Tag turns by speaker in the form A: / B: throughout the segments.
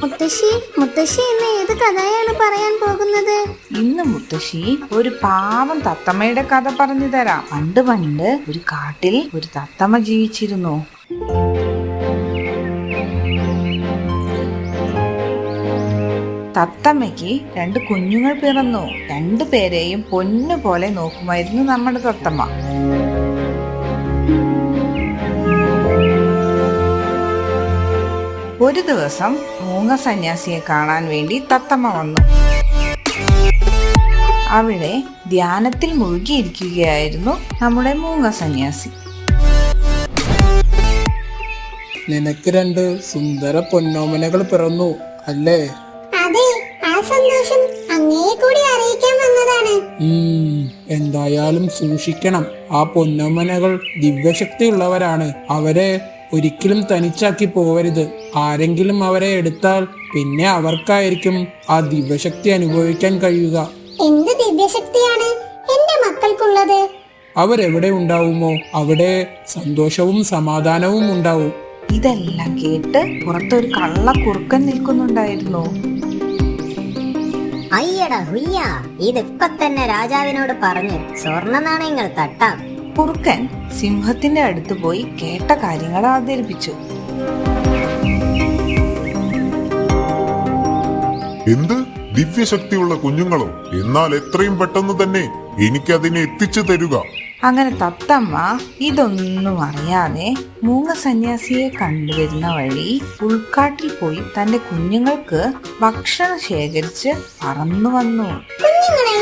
A: മുത്തശ്ശി മുത്തശ്ശി ഇന്ന് ഏത് കഥയാണ് പറയാൻ പോകുന്നത്?
B: ഇന്ന് മുത്തശ്ശി ഒരു പാവം തത്തമ്മയുടെ കഥ പറഞ്ഞു തരാം. പണ്ട് പണ്ട് ഒരു കാട്ടിൽ ഒരു തത്തമ്മ ജീവിച്ചിരുന്നു. തത്തമ്മയ്ക്ക് രണ്ട് കുഞ്ഞുങ്ങൾ പിറന്നു. രണ്ടു പേരെയും പൊന്നു പോലെ നോക്കുമായിരുന്നു നമ്മുടെ തത്തമ്മ. ഒരു ദിവസം മൂങ്ങ സന്യാസിയെ കാണാൻ വേണ്ടി തത്തമ്മ വന്നു. അവിടെ ധ്യാനത്തിൽ മുഴുകിയിരിക്കുകയായിരുന്നു നമ്മുടെ മൂങ്ങ സന്യാസി.
C: നിനക്ക് രണ്ട് സുന്ദര പൊന്നോമനകൾ പിറന്നു അല്ലേ?
A: അതെ ആ സന്തോഷം കൂടി അറിയിക്കാൻ വന്നതാണ്.
C: എന്തായാലും സൂക്ഷിക്കണം. ആ പൊന്നോമനകൾ ദിവ്യശക്തിയുള്ളവരാണ്. അവരെ ഒരിക്കലും തനിച്ചാക്കി പോവരുത്. ആരെങ്കിലും അവരെ എടുത്താൽ പിന്നെ അവർക്കായിരിക്കും ആ ദിവ്യശക്തി അനുഭവിക്കാൻ കഴിയുക.
A: എന്ത് ദിവ്യശക്തിയാണ് എന്റെ മക്കൾക്കുള്ളത്?
C: അവരെവിടെ ഉണ്ടാവുമോ? അവിടെ സന്തോഷവും സമാധാനവും ഉണ്ടാവും.
B: ഇതെല്ലാം കേട്ട് പുറത്തൊരു കള്ള കുറുക്കൻ നിൽക്കുന്നുണ്ടായിരുന്നു.
D: അയ്യടാ ഹുയ്യ ഇതിപ്പൊ തന്നെ രാജാവിനോട് പറഞ്ഞ് സ്വർണ നാണയങ്ങൾ തട്ടാം.
B: കുറുക്കൻ സിംഹത്തിന്റെ അടുത്ത് പോയി കേട്ട കാര്യങ്ങൾ അവതരിപ്പിച്ചു.
E: എന്ത്? ദിവ്യശക്തിയുള്ള കുഞ്ഞുങ്ങളോ? എന്നാൽ എത്രയും പെട്ടെന്ന് തന്നെ എനിക്കതിനെ എത്തിച്ചു തരുക.
B: അങ്ങനെ തത്തമ്മ ഇതൊന്നും അറിയാതെ മൂങ്ങ സന്യാസിയെ കണ്ടുവരുന്ന വഴി ഉൾക്കാട്ടിൽ പോയി തന്റെ കുഞ്ഞുങ്ങൾക്ക് ഭക്ഷണം ശേഖരിച്ച് പറന്നു വന്നു.
A: കുഞ്ഞുങ്ങളെ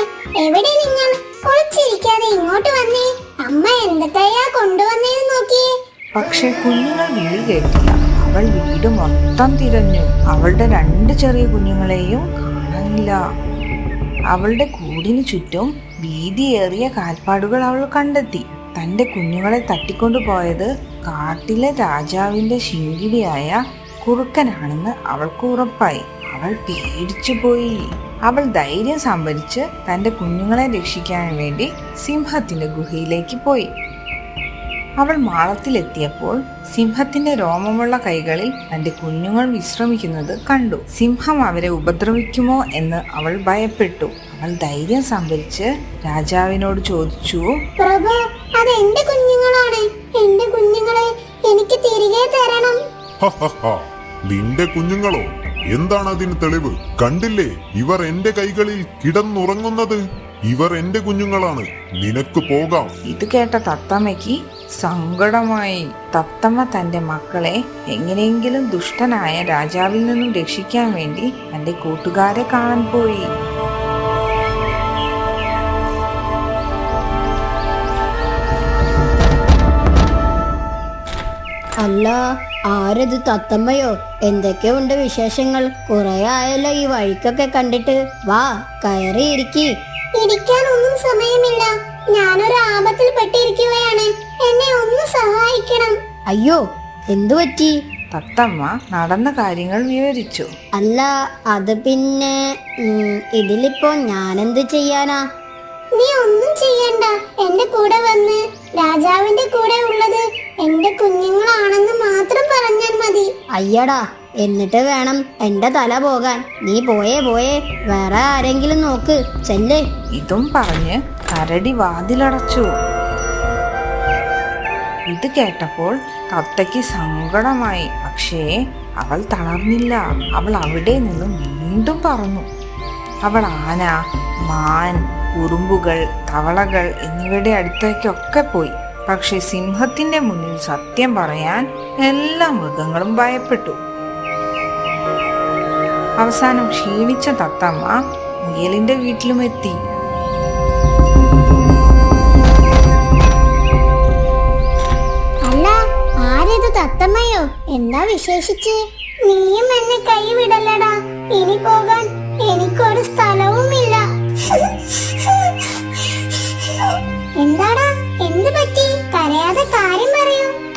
A: എവിടെ നിങ്ങൾ ഒളിച്ചിരിക്കാതെ ഇങ്ങോട്ട് വന്നേ. അമ്മ എന്തൊക്കെയാ കൊണ്ടുവന്നേന്ന് നോക്കിയേ
B: പക്ഷെ കുഞ്ഞുങ്ങൾ വീട് കേട്ടില്ല. അവൾ വീട് മൊത്തം തിരഞ്ഞു. അവളുടെ രണ്ട് ചെറിയ കുഞ്ഞുങ്ങളെയും കാണാനില്ല. അവളുടെ കൂടിനു ചുറ്റും വീതിയേറിയ കാൽപ്പാടുകൾ അവൾ കണ്ടെത്തി. തന്റെ കുഞ്ഞുങ്ങളെ തട്ടിക്കൊണ്ടു പോയത് കാട്ടിലെ രാജാവിന്റെ ശിങ്കിടിയായ കുറുക്കനാണെന്ന് അവൾക്ക് ഉറപ്പായി. അവൾ പേടിച്ചു പോയി. അവൾ ധൈര്യം സംഭരിച്ച് തന്റെ കുഞ്ഞുങ്ങളെ രക്ഷിക്കാൻ വേണ്ടി സിംഹത്തിന്റെ ഗുഹയിലേക്ക് പോയി. അവൾ മാളത്തിലെത്തിയപ്പോൾ സിംഹത്തിന്റെ രോമമുള്ള കൈകളിൽ തന്റെ കുഞ്ഞുങ്ങൾ വിശ്രമിക്കുന്നത് കണ്ടു. സിംഹം അവരെ ഉപദ്രവിക്കുമോ എന്ന് അവൾ ഭയപ്പെട്ടു. അവൾ ധൈര്യം സംഭരിച്ച് രാജാവിനോട് ചോദിച്ചു
A: പ്രഭു അത് എന്റെ കുഞ്ഞുങ്ങളാണ്. എന്റെ കുഞ്ഞുങ്ങളെ എനിക്ക് തിരികെ തരണം.
E: ഹഹഹ. നിന്റെ കുഞ്ഞുങ്ങളോ? എന്താണ് അതിന് തെളിവ്? കണ്ടില്ലേ? ഇവർ എന്റെ കൈകളിൽ കിടന്നുറങ്ങുന്നത്. ഇവർ എന്റെ കുഞ്ഞുങ്ങളാണ്. നിനക്ക് പോകാം.
B: ഇത് കേട്ട തത്തമ്മയ്ക്ക് സങ്കടമായി. തത്തമ്മ തന്റെ മക്കളെ എങ്ങനെയെങ്കിലും ദുഷ്ടനായ രാജാവിൽ നിന്നും രക്ഷിക്കാൻ വേണ്ടി തന്റെ കൂട്ടുകാരെ കാണാൻ പോയി.
F: അല്ല ആരത് തത്തമ്മയോ? എന്തൊക്കെയുണ്ട് വിശേഷങ്ങൾ? കുറെ ആയല്ലോ ഈ വഴിക്കൊക്കെ കണ്ടിട്ട്. വാ കയറിയിരിക്കി
A: ഇരിക്കാൻ ഒന്നും സമയമില്ല. ഞാനൊരു ആപത്തിൽ പെട്ടിരിക്കുകയാണ്. എന്നെ ഒന്ന് സഹായിക്കണം.
F: അയ്യോ എന്തു പറ്റി?
B: തത്തമ്മ നടന്ന കാര്യങ്ങൾ വിവരിച്ചു.
F: അല്ല അത് പിന്നെ ഉം, ഇതിലിപ്പോ ഞാനെന്ത് ചെയ്യാനാ?
A: നീ ഒന്നും ചെയ്യണ്ട. എന്റെ കൂടെ വന്ന് രാജാവിന്റെ കൂടെ ഉള്ളത് എന്റെ കുഞ്ഞുങ്ങളാണെന്ന് മാത്രം പറഞ്ഞാൽ മതി.
F: അയ്യടാ എന്നിട്ട് വേണം എന്റെ തല പോകാൻ. നീ പോയേ പോയേ. വേറെ ആരെങ്കിലും നോക്ക്. ചെല്ലേ.
B: ഇതും പറഞ്ഞ് കരടി വാതിലടച്ചു. ഇത് കേട്ടപ്പോൾ തത്തയ്ക്ക് സങ്കടമായി. പക്ഷേ അവൾ തളർന്നില്ല. അവൾ അവിടെ നിന്നും വീണ്ടും പറഞ്ഞു അവൾ ആന മാൻ ഉറുമ്പുകൾ തവളകൾ എന്നിവയുടെ അടുത്തേക്കൊക്കെ പോയി. പക്ഷെ സിംഹത്തിന്റെ മുന്നിൽ സത്യം പറയാൻ എല്ലാ മൃഗങ്ങളും ഭയപ്പെട്ടു. അവസാനം ക്ഷീണിച്ച തത്തമ്മ മുയലിന്റെ വീട്ടിലും എത്തി
A: തത്തമ്മയോ? എന്താ വിശേഷിച്ച്? നീയും എന്നെ കൈവിടല്ലടാ. ഇനി പോകാൻ എനിക്കൊരു സ്ഥലവുമില്ല.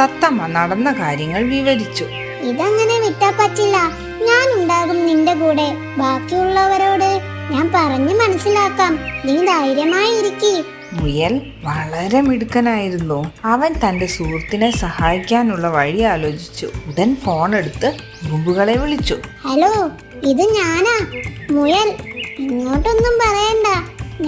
B: തത്തമ്മ നടന്ന കാര്യങ്ങൾ വിവരിച്ചു.
A: ഇതങ്ങനെ വിട്ടാ പറ്റില്ല. ഞാൻ ഉണ്ടാകും നിന്റെ കൂടെ. ബാക്കിയുള്ളവരോട് ഞാൻ പറഞ്ഞു മനസ്സിലാക്കാം. നീ ധൈര്യമായി ഇരിക്കി.
B: മുയൽ വളരെ മിടുക്കനായിരുന്നു. അവൻ തന്റെ സുഹൃത്തിനെ സഹായിക്കാനുള്ള വഴി ആലോചിച്ചു. ഉടൻ ഫോൺ എടുത്ത് ഉറുമ്പുകളെ വിളിച്ചു.
A: ഹലോ ഇത് ഞാനാ. മുയൽ ഇങ്ങോട്ടൊന്നും പറയണ്ട.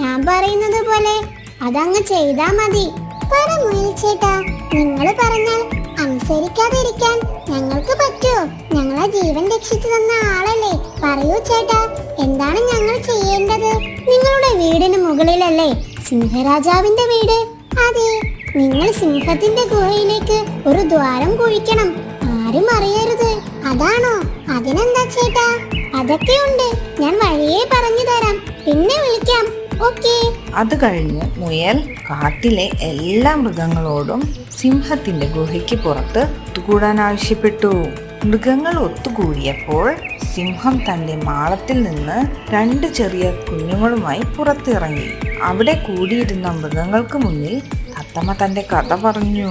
A: ഞാൻ പറയുന്നത് പോലെ അതങ്ങ് ചെയ്താ മതി. പറ മുയൽ ചേട്ടാ. നിങ്ങൾ പറഞ്ഞാൽ അനുസരിക്കാതിരിക്കാൻ ഞങ്ങൾക്ക് പറ്റുമോ ഞങ്ങളെ ജീവൻ രക്ഷിച്ചു തന്ന ആളല്ലേ? പറയൂ ചേട്ടാ എന്താണ് ഞങ്ങൾ ചെയ്യേണ്ടത്? നിങ്ങളുടെ വീടിന് മുകളിലല്ലേ സിംഹരാജാവിന്റെ വീട്? അതെ നിങ്ങൾ സിംഹത്തിന്റെ ഗുഹയിലേക്ക് ഒരു ദ്വാരം കുഴിക്കണം. ആരും അറിയരുത്. അതാണോ? അതിനെന്താ ചേട്ടാ? അതൊക്കെ ഉണ്ട്. ഞാൻ വഴിയേ പറഞ്ഞു തരാം. പിന്നെ വിളിക്കാം.
B: അത് കഴിഞ്ഞ് മുയൽ കാട്ടിലെ എല്ലാ മൃഗങ്ങളോടും സിംഹത്തിന്റെ ഗുഹയ്ക്ക് പുറത്ത് ഒത്തുകൂടാൻ ആവശ്യപ്പെട്ടു. മൃഗങ്ങൾ ഒത്തുകൂടിയപ്പോൾ സിംഹം തന്റെ മാളത്തിൽ നിന്ന് രണ്ട് ചെറിയ കുഞ്ഞുങ്ങളുമായി പുറത്തിറങ്ങി. അവിടെ കൂടിയിരുന്ന മൃഗങ്ങൾക്ക് മുന്നിൽ തത്തമ്മ തന്റെ കഥ പറഞ്ഞു.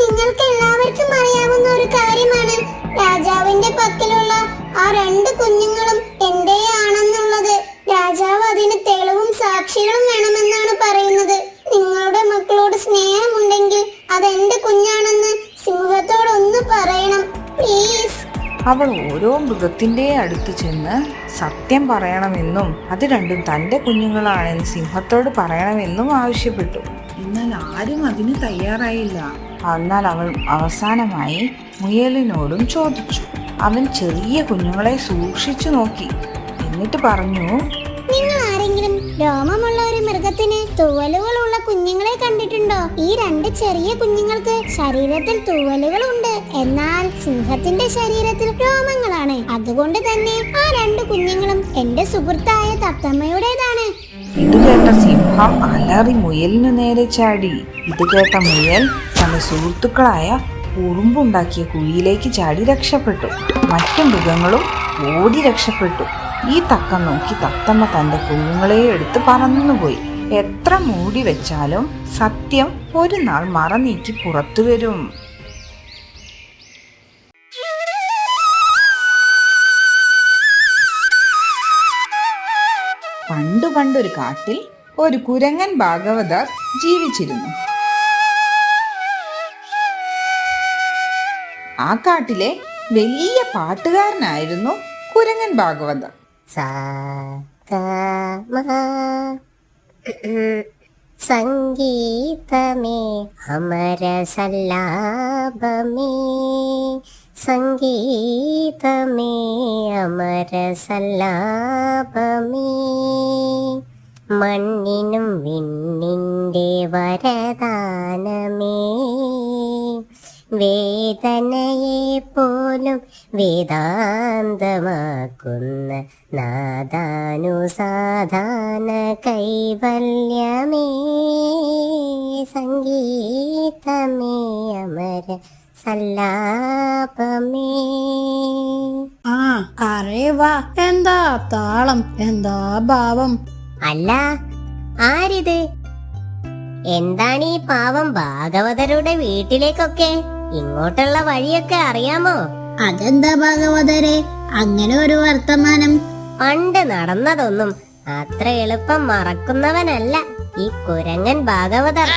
A: നിങ്ങൾക്ക് എല്ലാവർക്കും അറിയാവുന്ന ഒരു കാര്യമാണ്. രാജാവിന്റെ പക്കലുള്ള ആ രണ്ട് കുഞ്ഞുങ്ങളും സാക്ഷികളും വേണമെന്നാണ് പറയുന്നത്. നിങ്ങളുടെ മക്കളോട് സ്നേഹമുണ്ടെങ്കിൽ അത് എന്റെ കുഞ്ഞാണെന്ന് സിംഹത്തോട് ഒന്ന് പറയണം പ്ലീസ്.
B: അവൾ ഓരോ മൃഗത്തിന്റെ അടുത്ത് ചെന്ന് സത്യം പറയണമെന്നും അത് രണ്ടും തന്റെ കുഞ്ഞുങ്ങളാണെന്ന് സിംഹത്തോട് പറയണമെന്നും ആവശ്യപ്പെട്ടു. എന്നാൽ ആരും അതിന് തയ്യാറായില്ല. എന്നാൽ അവൾ അവസാനമായി മുയലിനോടും ചോദിച്ചു. അവൻ ചെറിയ കുഞ്ഞുങ്ങളെ സൂക്ഷിച്ചു നോക്കി. എന്നിട്ട് പറഞ്ഞു
A: രോമമുള്ള ഒരു മൃഗത്തിന് തൂവലുകളുള്ള കുഞ്ഞുങ്ങളെ കണ്ടിട്ടുണ്ടോ? ഈ രണ്ട് ചെറിയ കുഞ്ഞുങ്ങൾക്ക് ശരീരത്തിൽ തൂവലുകളുണ്ട്. എന്നാൽ സിംഹത്തിന്റെ ശരീരത്തിൽ രോമങ്ങളാണ്. അതുകൊണ്ട് തന്നെ ആ രണ്ട് കുഞ്ഞുങ്ങളും എന്റെ സുഹൃത്തായ തത്തമ്മയുടേതാണ്.
B: ഇത് കേട്ട സിംഹം അലറി മുയലിനു നേരെ ചാടി. ഇത് കേട്ട മുയൽ തന്റെ സുഹൃത്തുക്കളായ ഉറുമ്പുണ്ടാക്കിയ കുഴിയിലേക്ക് ചാടി രക്ഷപ്പെട്ടു. മറ്റു മൃഗങ്ങളും ഓടി രക്ഷപ്പെട്ടു. ഈ തക്ക നോക്കി തത്തമ്മ തന്റെ കുഞ്ഞുങ്ങളെ എടുത്ത് പറന്നുപോയി. എത്ര മൂടി വെച്ചാലും സത്യം ഒരു നാൾ മറ നീക്കി പുറത്തു വരും. പണ്ടു പണ്ടൊരു കാട്ടിൽ ഒരു കുരങ്ങൻ ഭാഗവതർ ജീവിച്ചിരുന്നു. ആ കാട്ടിലെ വലിയ പാട്ടുകാരനായിരുന്നു കുരങ്ങൻ ഭാഗവതർ.
D: സംഗീതമേ അമര സല്ലാപമേ സംഗീതമേ അമര സല്ലാപമേ മണ്ണിനും വിണ്ണിന്റെ വരദാനമേ. വേദനയെ പോലും വേദാന്തമാക്കുന്ന നാദാനുസാധാന കൈവല്യമേ സംഗീതമേ അമര സല്ലാപമേ.
F: ആ അറിവാ. എന്താ താളം? എന്താ ഭാവം?
D: അല്ല ആരിത്? എന്താണ് ഈ പാവം ഭാഗവതരുടെ വീട്ടിലേക്കൊക്കെ? ഇങ്ങോട്ടുള്ള വഴിയൊക്കെ അറിയാമോ?
F: അതെന്താ ഭാഗവതരെ? അങ്ങനെ ഒരു വർത്തമാനം.
D: പണ്ട് നടന്നതൊന്നും അത്ര എളുപ്പം മറക്കുന്നവനല്ല ഈ കുരങ്ങൻ ഭാഗവതർ.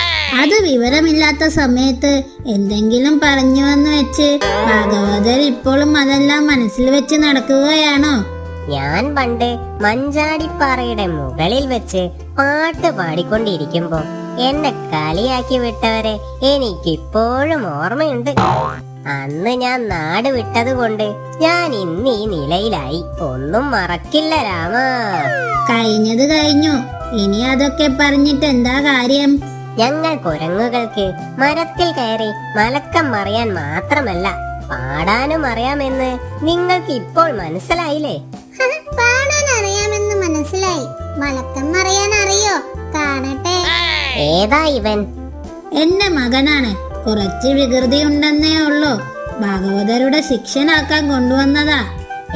F: അത് വിവരമില്ലാത്ത സമയത്ത് എന്തെങ്കിലും പറഞ്ഞു വന്ന് വെച്ച് ഭാഗവതർ ഇപ്പോഴും അതെല്ലാം മനസ്സിൽ വെച്ച് നടക്കുകയാണോ?
D: ഞാൻ പണ്ട് മഞ്ചാടിപ്പാറയുടെ മുകളിൽ വെച്ച് പാട്ട് പാടിക്കൊണ്ടിരിക്കുമ്പോ എന്നെ കളിയാക്കി വിട്ടവരെ എനിക്കിപ്പോഴും ഓർമ്മയുണ്ട്. അന്ന് ഞാൻ നാട് വിട്ടത് കൊണ്ട് ഞാൻ ഇന്ന് ഈ നിലയിലായി. ഒന്നും മറക്കില്ല രാമ.
F: കഴിഞ്ഞത് കഴിഞ്ഞു. ഇനി അതൊക്കെ പറഞ്ഞിട്ട് എന്താ കാര്യം?
D: ഞങ്ങൾ കുരങ്ങുകൾക്ക് മരത്തിൽ കയറി മലക്കം മറിയാൻ മാത്രമല്ല പാടാനും അറിയാമെന്ന് നിങ്ങൾക്ക് ഇപ്പോൾ മനസ്സിലായില്ലേ?
A: പാടാൻ അറിയാമെന്ന് മനസ്സിലായി. മലക്കം കാണട്ടെ
D: ഏതാ ഇവൻ?
F: എന്റെ മകനാണ്. കുറച്ച് വികൃതി ഉണ്ടെന്നേ ഉള്ളൂ. ഭാഗവതരുടെ ശിക്ഷനാക്കാൻ കൊണ്ടുവന്നതാ.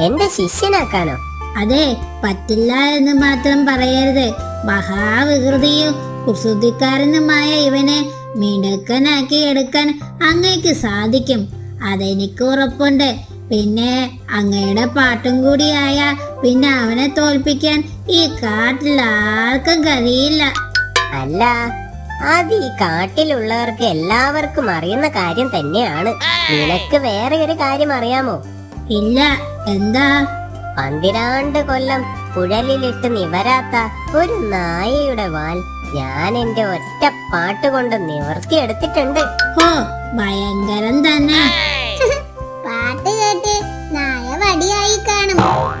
D: എന്റെ ശിഷ്യനാക്കാനോ?
F: അതെ പറ്റില്ല എന്ന് മാത്രം പറയരുത്. മഹാവികൃതിയും കുസൃതിക്കാരനുമായ ഇവനെ മിടുക്കനാക്കി എടുക്കാൻ അങ്ങയ്ക്ക് സാധിക്കും. അതെനിക്ക് ഉറപ്പുണ്ട്. പിന്നെ അങ്ങയുടെ പാട്ടും കൂടിയായ പിന്നെ അവനെ തോൽപ്പിക്കാൻ ഈ കാട്ടിൽ ആർക്കും കഴിയില്ല.
D: അല്ല അത് ഈ കാട്ടിലുള്ളവർക്ക് എല്ലാവർക്കും അറിയുന്ന കാര്യം തന്നെയാണ്. നിനക്ക് വേറെ ഒരു കാര്യം അറിയാമോ?
F: ഇല്ല. എന്താ?
D: പന്തിരാണ്ട് കൊല്ലം കുഴലിലിട്ട് നിവരാത്ത ഒരു നായയുടെ വാൽ ഞാൻ എന്റെ ഒറ്റ പാട്ട് കൊണ്ട് നിവർത്തിയെടുത്തിട്ടുണ്ട്
F: ഓ ഭയങ്കരം തന്നെ.
A: പാട്ട് കേട്ട് നായ വടിയായി കാണും.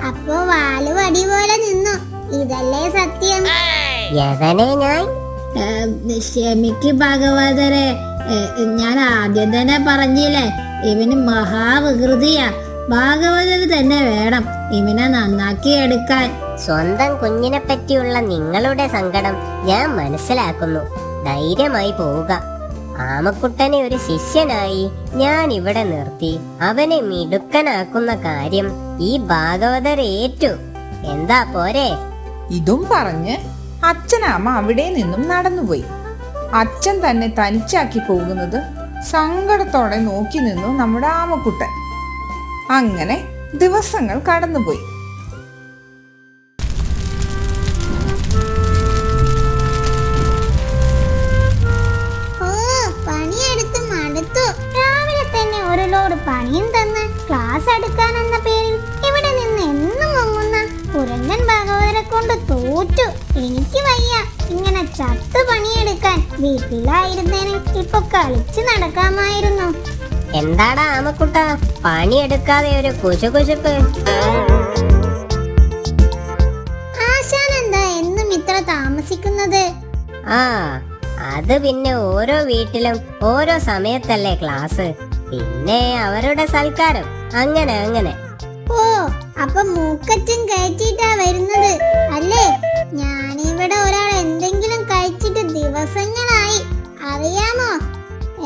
A: അപ്പോ വാൽ വടി പോലെ നിന്നു. ഇതല്ലേ സത്യം?
D: യവനെ ഞാൻ
F: ക്ഷമിക്ക് ഭഗവതരെ. ഞാൻ ആദ്യം തന്നെ പറഞ്ഞില്ലേ ഇവന് മഹാവികൃതിയാ. ഭാഗവതര് തന്നെ വേണം ഇവനെ നന്നാക്കി എടുക്കാൻ.
D: സ്വന്തം കുഞ്ഞിനെ പറ്റിയുള്ള നിങ്ങളുടെ സങ്കടം ഞാൻ മനസ്സിലാക്കുന്നു. ധൈര്യമായി പോവുക. ആമക്കുട്ടനെ ഒരു ശിഷ്യനായി ഞാൻ ഇവിടെ നിർത്തി. അവനെ മിടുക്കനാക്കുന്ന കാര്യം ഈ ഭാഗവതർ ഏറ്റു. എന്താ പോരെ?
B: ഇതും പറഞ്ഞ് അച്ഛനാമ്മ അവിടെ നിന്നും നടന്നുപോയി. അച്ഛൻ തന്നെ തനിച്ചാക്കി പോകുന്നത് സങ്കടത്തോടെ നോക്കി നിന്നു നമ്മുടെ ആമക്കുട്ടൻ. അങ്ങനെ ദിവസങ്ങൾ കടന്നുപോയി.
A: വീട്ടിലായിരുന്നേനെ ഇപ്പൊ കളിച്ചു നടക്കാമായിരുന്നു.
D: എന്താടാ ആമക്കുട്ട? പണിയെടുക്കാതെ ഒരു കുശുകുശുപ്പ്.
A: ആശാൻ എന്താ എന്നും ഇത്ര താമസിക്കുന്നത്?
D: ആ അത് പിന്നെ ഓരോ വീട്ടിലും ഓരോ സമയത്തല്ലേ ക്ലാസ്. പിന്നെ അവരുടെ സൽക്കാരം. അങ്ങനെ അങ്ങനെ.
A: ഓ അപ്പൊ മൂക്കറ്റും കയറ്റിട്ടാ വരുന്നത്. അല്ലേ? ഞാനിവിടെ ഒരാൾ ദിവസങ്ങളായി. അറിയാമോ?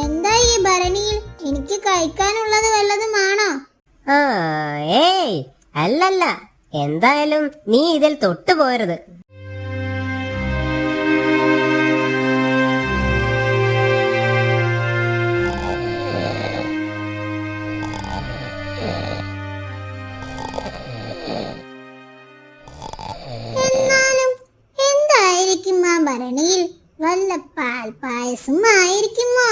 A: എന്താ ഈ ഭരണിയിൽ? എനിക്ക് കഴിക്കാനുള്ളത് വല്ലതുമാണോ
D: ഏയ് അല്ലല്ല. എന്തായാലും നീ ഇതിൽ തൊട്ടു പോരുത്
A: പായസം ആയിരിക്കുമോ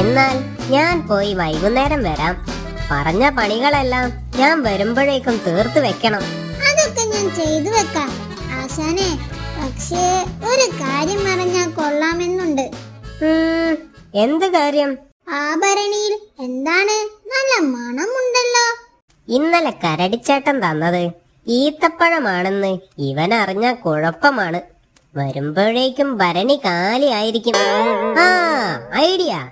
D: എന്നാൽ ഞാൻ പോയി വൈകുന്നേരം വരാം. പറഞ്ഞ പണികളെല്ലാം ഞാൻ വരുമ്പോഴേക്കും തീർത്തു വെക്കണം.
A: അതൊക്കെ ഞാൻ ചെയ്തു വെക്കാം. ആശാനെ പക്ഷേ ഒരു കാര്യം പറഞ്ഞാൽ കൊള്ളാമെന്നുണ്ട്.
D: എന്ത് കാര്യം?
A: ആഭരണിയിൽ ഭരണിയിൽ എന്താണ് നല്ല മണമുണ്ടല്ലോ.
D: ഇന്നലെ കരടിച്ചേട്ടൻ തന്നത് ഈത്തപ്പഴമാണെന്ന് ഇവൻ അറിഞ്ഞ കുഴപ്പമാണ്. വരുമ്പോഴേക്കും ഭരണി കാലിയായിരിക്കും ആ ഐഡിയ.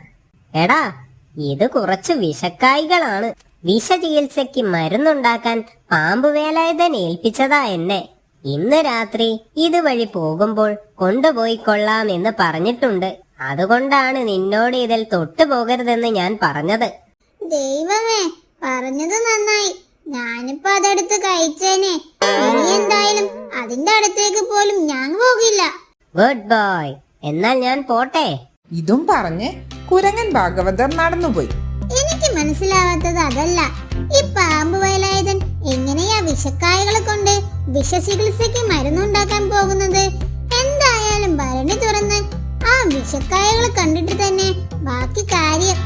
D: എടാ ഇത് കുറച്ച് വിഷക്കായികളാണ്. വിഷചികിത്സയ്ക്ക് മരുന്നുണ്ടാക്കാൻ പാമ്പ് വേലായുധൻ ഏൽപ്പിച്ചതാ എന്നെ. ഇന്ന് രാത്രി ഇതുവഴി പോകുമ്പോൾ കൊണ്ടുപോയി കൊള്ളാം എന്ന് പറഞ്ഞിട്ടുണ്ട്. അതുകൊണ്ടാണ് നിന്നോട് ഇതിൽ തൊട്ടു പോകരുതെന്ന് ഞാൻ പറഞ്ഞത്.
A: ദൈവമേ പറഞ്ഞത് നന്നായി. ഞാനിപ്പോ അതെടുത്ത് കഴിച്ചേനെ. ഇനി എന്തായാലും അതിന്റെ അടുത്തേക്ക് പോലും ഞാൻ പോകില്ല.
D: Good boy. എന്നാൽ ഞാൻ പോട്ടെ.
B: ഇതും പറഞ്ഞ് കുരങ്ങൻ ഭാഗവതർ നടന്നുപോയി.
A: എനിക്ക് മനസ്സിലാവാത്തത് അതല്ല. ഈ പാമ്പ് വയലായുധൻ എങ്ങനെയാ വിഷക്കായകളെ കൊണ്ട് വിഷചികിത്സയ്ക്ക് മരുന്നുണ്ടാക്കാൻ പോകുന്നത്? എന്തായാലും ഭരണി തുറന്ന് ആ വിഷക്കായകൾ കണ്ടിട്ട് തന്നെ ബാക്കി കാര്യം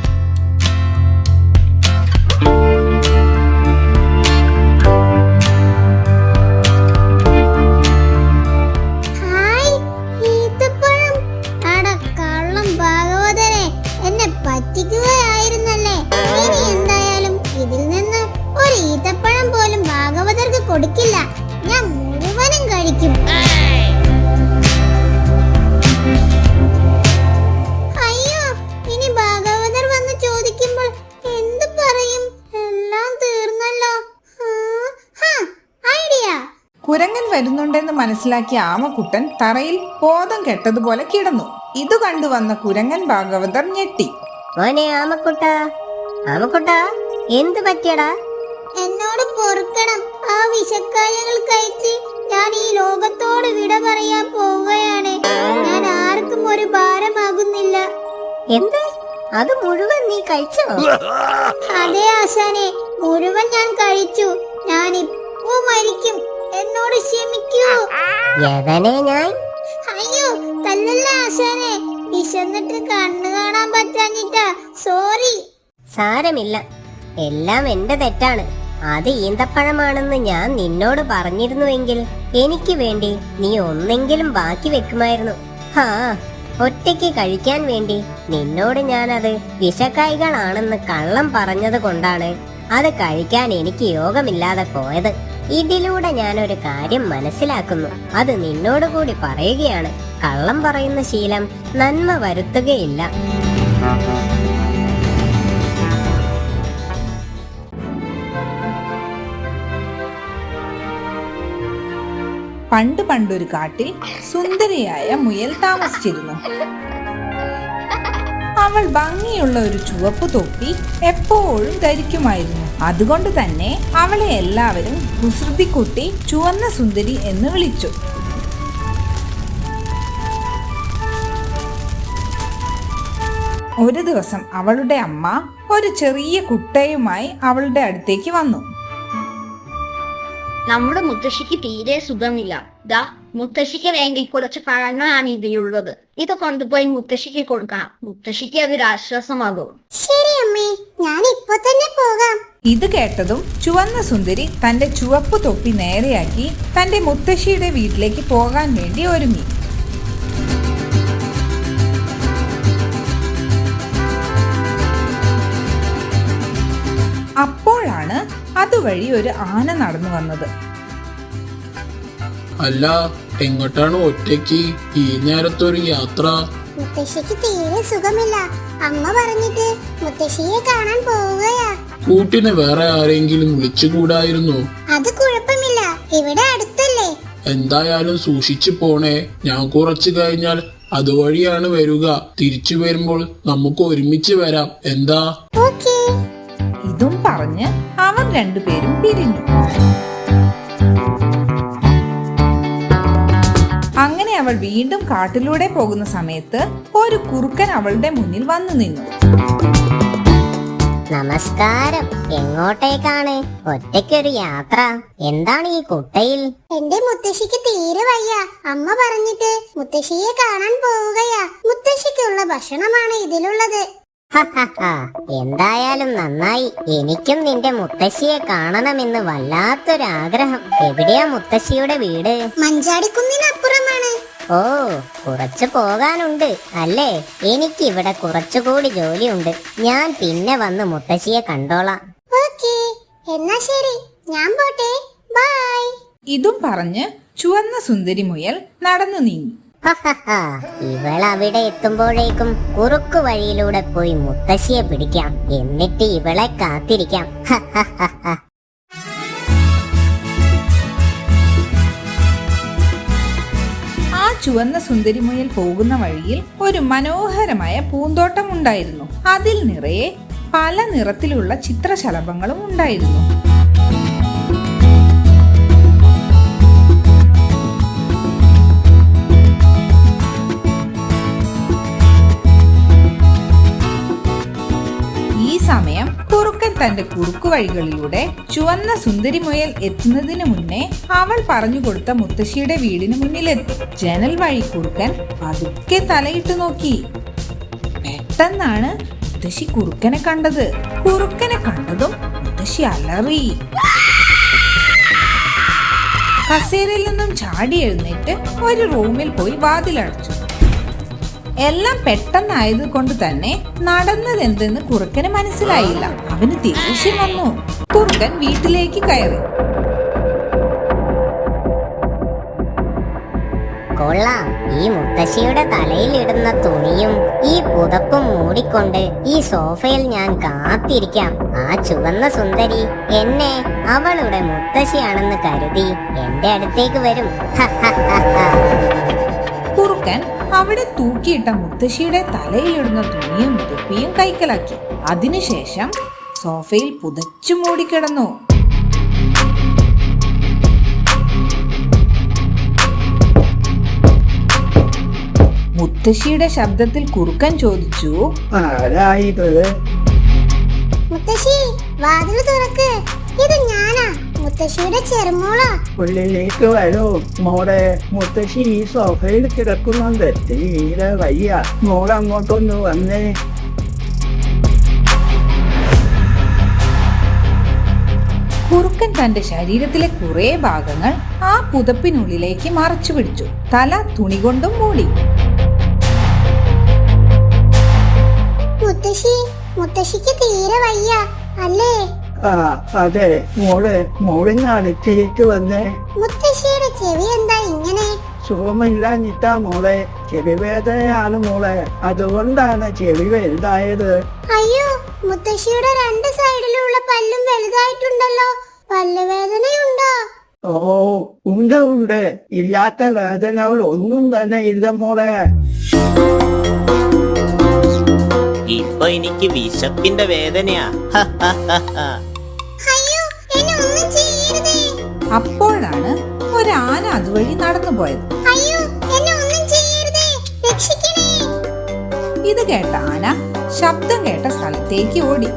A: എന്നെ പറ്റിക്കുകയായിരുന്നല്ലേ? ഇനി എന്തായാലും ഇതിൽ നിന്ന് ഒരു ഈത്തപ്പഴം പോലും ഭാഗവതർക്ക് കൊടുക്കില്ല. ഞാൻ മുഴുവനും കഴിക്കും. അയ്യോ ഇനി ഭാഗവതർ വന്ന് ചോദിക്കുമ്പോൾ എന്ത് പറയും? എല്ലാം തീർന്നല്ലോ. ഐഡിയ.
B: കുരങ്ങൻ വരുന്നുണ്ടെന്ന് മനസ്സിലാക്കിയ ആമക്കുട്ടൻ തറയിൽ ബോധം കെട്ടതുപോലെ കിടന്നു. ഇത് കണ്ടു വന്ന കുരങ്ങൻ ഭാഗവതർ ഞെട്ടി.
D: മോനെ ആമക്കുട്ട. ആമക്കുട്ട എന്ത് പറ്റിയടാ?
A: എന്നോട് പൊറുക്കണം. ആ വിഷക്കായകൾ കഴിച്ച് ഞാൻ ഈ ലോകത്തോട് വിട പറയാൻ പോവുകയാണ്. ഞാൻ ആർക്കും ഒരു ഭാരമാകുന്നില്ല.
D: എന്ത്? അത് മുഴുവൻ നീ കഴിച്ചോ?
A: അതെ ആശാനെ. മുഴുവൻ ഞാൻ കഴിച്ചു. ഞാൻ ഇപ്പോ മരിക്കും. എന്നോട് ക്ഷമിക്കൂ.
D: യവനെ ഞാൻ.
A: അയ്യോ തല്ലല്ല ആശാനെ. വിശന്നിട്ട് കണ്ണു കാണാൻ പറ്റാഞ്ഞിട്ടാ. സോറി
D: സാരമില്ല. എല്ലാം എന്റെ തെറ്റാണ്. അത് ഈന്തപ്പഴമാണെന്ന് ഞാൻ നിന്നോട് പറഞ്ഞിരുന്നുവെങ്കിൽ എനിക്ക് വേണ്ടി നീ ഒന്നെങ്കിലും ബാക്കി വെക്കുമായിരുന്നു. ഹാ ഒറ്റയ്ക്ക് കഴിക്കാൻ വേണ്ടി നിന്നോട് ഞാനത് വിഷക്കായികളാണെന്ന് കള്ളം പറഞ്ഞത് കൊണ്ടാണ് അത് കഴിക്കാൻ എനിക്ക് യോഗമില്ലാതെ പോയത്. ഇതിലൂടെ ഒരു കാര്യം മനസ്സിലാക്കുന്നു. അത് നിന്നോട് കൂടി പറയുകയാണ്. കള്ളം പറയുന്ന ശീലം നന്മ വരുത്തുകയില്ല.
B: പണ്ട് പണ്ടൊരു കാട്ടിൽ സുന്ദരിയായ മുയൽ താമസിച്ചിരുന്നു. അവൾ ഭംഗിയുള്ള ഒരു ചുവപ്പ് തൊപ്പി എപ്പോഴും ധരിക്കുമായിരുന്നു. അതുകൊണ്ട് തന്നെ അവളെ എല്ലാവരും കുസൃതിക്കുട്ടി ചുവന്ന സുന്ദരി എന്ന് വിളിച്ചു. ഒരു ദിവസം അവളുടെ അമ്മ ഒരു ചെറിയ കുട്ടയുമായി അവളുടെ അടുത്തേക്ക് വന്നു.
G: നമ്മുടെ മുത്തശ്ശിക്ക് തീരെ സുഖമില്ല. ദാ മുത്തശ്ശിക്ക് വേണ്ടി കുറച്ച് പഴങ്ങളാണ് ഇതിലുള്ളത് ഇത് കൊണ്ടുപോയി മുത്തശ്ശിക്ക് കൊടുക്കാം മുത്തശ്ശിക്ക് അതൊരു ആശ്വാസമാകും.
A: ശരി അമ്മേ ഞാൻ ഇപ്പൊ തന്നെ പോകാം.
B: ഇത് കേട്ടതും ചുവന്ന സുന്ദരി തന്റെ ചുവപ്പ് തൊപ്പി നേരെയാക്കി തന്റെ മുത്തശ്ശിയുടെ വീട്ടിലേക്ക് പോകാൻ വേണ്ടി ഒരുങ്ങി. അപ്പോഴാണ് അതുവഴി ഒരു ആന നടന്നു വന്നത്.
C: അല്ല എങ്ങോട്ടാണ് ഒറ്റയ്ക്ക്? ഈ നേരത്തൊരു യാത്ര.
A: മുത്തശ്ശിക്ക് തീരെ സുഖമില്ല. അമ്മ പറഞ്ഞിട്ട് മുത്തശ്ശിയെ കാണാൻ പോവുകയാ.
C: കൂട്ടിന് വേറെ ആരെങ്കിലും വിളിച്ചുകൂടായിരുന്നു?
A: അത് കുഴപ്പമില്ല. ഇവിടെ അടുത്തല്ലേ.
C: എന്തായാലും സൂക്ഷിച്ചു പോണേ. ഞാൻ കുറച്ചു കഴിഞ്ഞാൽ അതുവഴിയാണ് വരിക. തിരിച്ചു വരുമ്പോൾ നമുക്ക് ഒരുമിച്ച് വരാം. എന്താ?
A: ഓക്കേ.
B: ഇതും പറഞ്ഞ് അവർ രണ്ടുപേരും പിരിഞ്ഞു. അങ്ങനെ അവൾ വീണ്ടും കാട്ടിലൂടെ പോകുന്ന സമയത്ത് ഒരു കുറുക്കൻ അവളുടെ മുന്നിൽ വന്നു നിന്നു.
D: നമസ്കാരം. എങ്ങോട്ടേക്കാണ്? ഒറ്റയ്ക്കൊരു യാത്ര. എന്താണ് ഈ കുട്ടയിൽ?
A: എന്റെ മുത്തശ്ശിക്ക് തീരെ വയ്യ. അമ്മ പറഞ്ഞിട്ട് മുത്തശ്ശിയെ കാണാൻ പോവുകയാ. മുത്തശ്ശിക്കുള്ള ഭക്ഷണമാണ് ഇതിലുള്ളത്.
D: എന്തായാലും നന്നായി. എനിക്കും നിന്റെ മുത്തശ്ശിയെ കാണണമെന്ന് വല്ലാത്തൊരാഗ്രഹം. എവിടെയാ മുത്തശ്ശിയുടെ വീട്?
A: മഞ്ചാടിക്കുന്നിനപ്പുറമാണ്.
D: ഓ കുറച്ചു പോകാനുണ്ട് അല്ലേ? എനിക്ക് ഇവിടെ കുറച്ചുകൂടി ജോലിയുണ്ട്. ഞാൻ പിന്നെ വന്ന് മുത്തശ്ശിയെ കണ്ടോളാം.
A: ഓക്കേ. എന്നാ ശരി. ഞാൻ പോട്ടെ. ബൈ.
B: ഇതും പറഞ്ഞ് ചുവന്ന സുന്ദരി മുയൽ നടന്നു നീങ്ങി.
D: ഹഹഹ, ഇവളവിടെ എത്തുമ്പോഴേക്കും കുറുക്കു വഴിയിലൂടെ പോയി മുത്തശ്ശിയെ പിടിക്കാം. എന്നിട്ട് ഇവളെ കാത്തിരിക്കാം.
B: ആ ചുവന്ന സുന്ദരിമുയൽ പോകുന്ന വഴിയിൽ ഒരു മനോഹരമായ പൂന്തോട്ടം ഉണ്ടായിരുന്നു അതിൽ നിറയെ പല നിറത്തിലുള്ള ചിത്രശലഭങ്ങളും ഉണ്ടായിരുന്നു. തന്റെ കുറുക്കു വഴികളിലൂടെ ചുവന്ന സുന്ദരി മുയൽ എത്തുന്നതിന് മുന്നേ അവൾ പറഞ്ഞു കൊടുത്ത മുത്തശ്ശിയുടെ വീടിന് മുന്നിലെത്തി. ജനൽ വഴി കുറുക്കൻ പതുക്കെ തലയിട്ട് നോക്കി. പെട്ടെന്നാണ് മുത്തശ്ശി കുറുക്കനെ കണ്ടത്. കുറുക്കനെ കണ്ടതും മുത്തശ്ശി അലറി. കസേരയിൽ നിന്നും ചാടി എഴുന്നേറ്റ് ഒരു റൂമിൽ പോയി വാതിലടച്ചു. എല്ലാം പെട്ടെന്നായത് കൊണ്ട് തന്നെ നടന്നത് എന്തെന്ന് കുറുക്കന് മനസ്സിലായില്ല. അവന് ദേഷ്യം വന്നു. കുറുക്കൻ വീട്ടിലേക്ക് കയറി.
D: കൊള്ളാം. ഈ മുത്തശ്ശിയുടെ തലയിലിടുന്ന തുണിയും ഈ പുതപ്പും മൂടിക്കൊണ്ട് ഈ സോഫയിൽ ഞാൻ കാത്തിരിക്കാം. ആ ചുവന്ന സുന്ദരി എന്നെ അവളുടെ മുത്തശ്ശിയാണെന്ന് കരുതി എന്റെ അടുത്തേക്ക് വരും.
B: അവിടെ തൂക്കിയിട്ട മുത്തശ്ശിയുടെ തലയിലിടുന്ന തുണിയും തുപ്പിയും കൈക്കലാക്കി. അതിനുശേഷം സോഫയിൽ പുതച്ചു മൂടിക്കിടന്നു. മുത്തശ്ശിയുടെ ശബ്ദത്തിൽ കുറുക്കൻ ചോദിച്ചു
A: മുത്തശ്ശി വാതിൽ തുറക്ക്. ഇത് ഞാനാ. മുത്തശ്ശിയുടെ ചെറുമോളാ.
H: ഉള്ളിലേക്ക് വരൂ. മോളെ മുത്തശ്ശി ഈ സോഫയിൽ കിടക്കുന്നുണ്ട്. തീരെ വയ്യ. മോളങ്ങോട്ടൊന്ന് വന്നേ.
B: കുറുക്കൻ തന്റെ ശരീരത്തിലെ കുറെ ഭാഗങ്ങൾ ആ പുതപ്പിനുള്ളിലേക്ക് മറച്ചു പിടിച്ചു. തല തുണി കൊണ്ടും മൂടി.
A: മുത്തശ്ശി മുത്തശ്ശിക്ക് തീരെ വയ്യ. അല്ലേ?
H: ആ അതെ. മോളെ മോളിന്നാണ് തിരിച്ചു വന്നേ.
A: മുത്തശ്ശിയുടെ ചെവി എന്താ ഇങ്ങനെ?
H: സുഖമില്ലാഞ്ഞിട്ടാ മോളെ. ചെവി വേദനയാണ് മോളെ. അതുകൊണ്ടാണ് ചെവി വലുതായത്.
A: അയ്യോ മുത്തശ്ശിയുടെ രണ്ട് സൈഡിലുള്ള പല്ലും വലുതായിട്ടുണ്ടല്ലോ. പല്ലുവേദനയുണ്ടോ
H: ഓ ഉണ്ട് ഉണ്ട്. ഇല്ലാത്ത വേദനകൾ ഒന്നും തന്നെ ഇല്ല മോളെ.
I: ഇപ്പൊ എനിക്ക് വിശപ്പിന്റെ വേദനയാ.
B: അപ്പോഴാണ് ഒരാന അതുവഴി നടന്നു പോയത്.
A: അയ്യോ എന്നെ ഒന്നും ചെയ്യരുതേ. രക്ഷിക്കണേ.
B: ഇത് കേട്ട ആന ശബ്ദം കേട്ട സ്ഥലത്തേക്ക് ഓടി.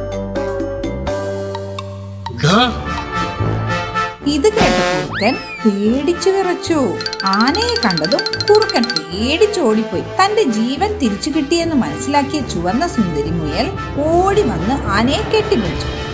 B: ഇത് കേട്ട കുറുക്കൻ പേടിച്ചു വിറച്ചു. ആനയെ കണ്ടതും കുറുക്കൻ പേടിച്ചോടിപ്പോയി തന്റെ ജീവൻ തിരിച്ചു കിട്ടിയെന്ന് മനസ്സിലാക്കിയ ചുവന്ന സുന്ദരി മുയൽ ഓടി വന്ന് ആനയെ കെട്ടിപ്പിടിച്ചു.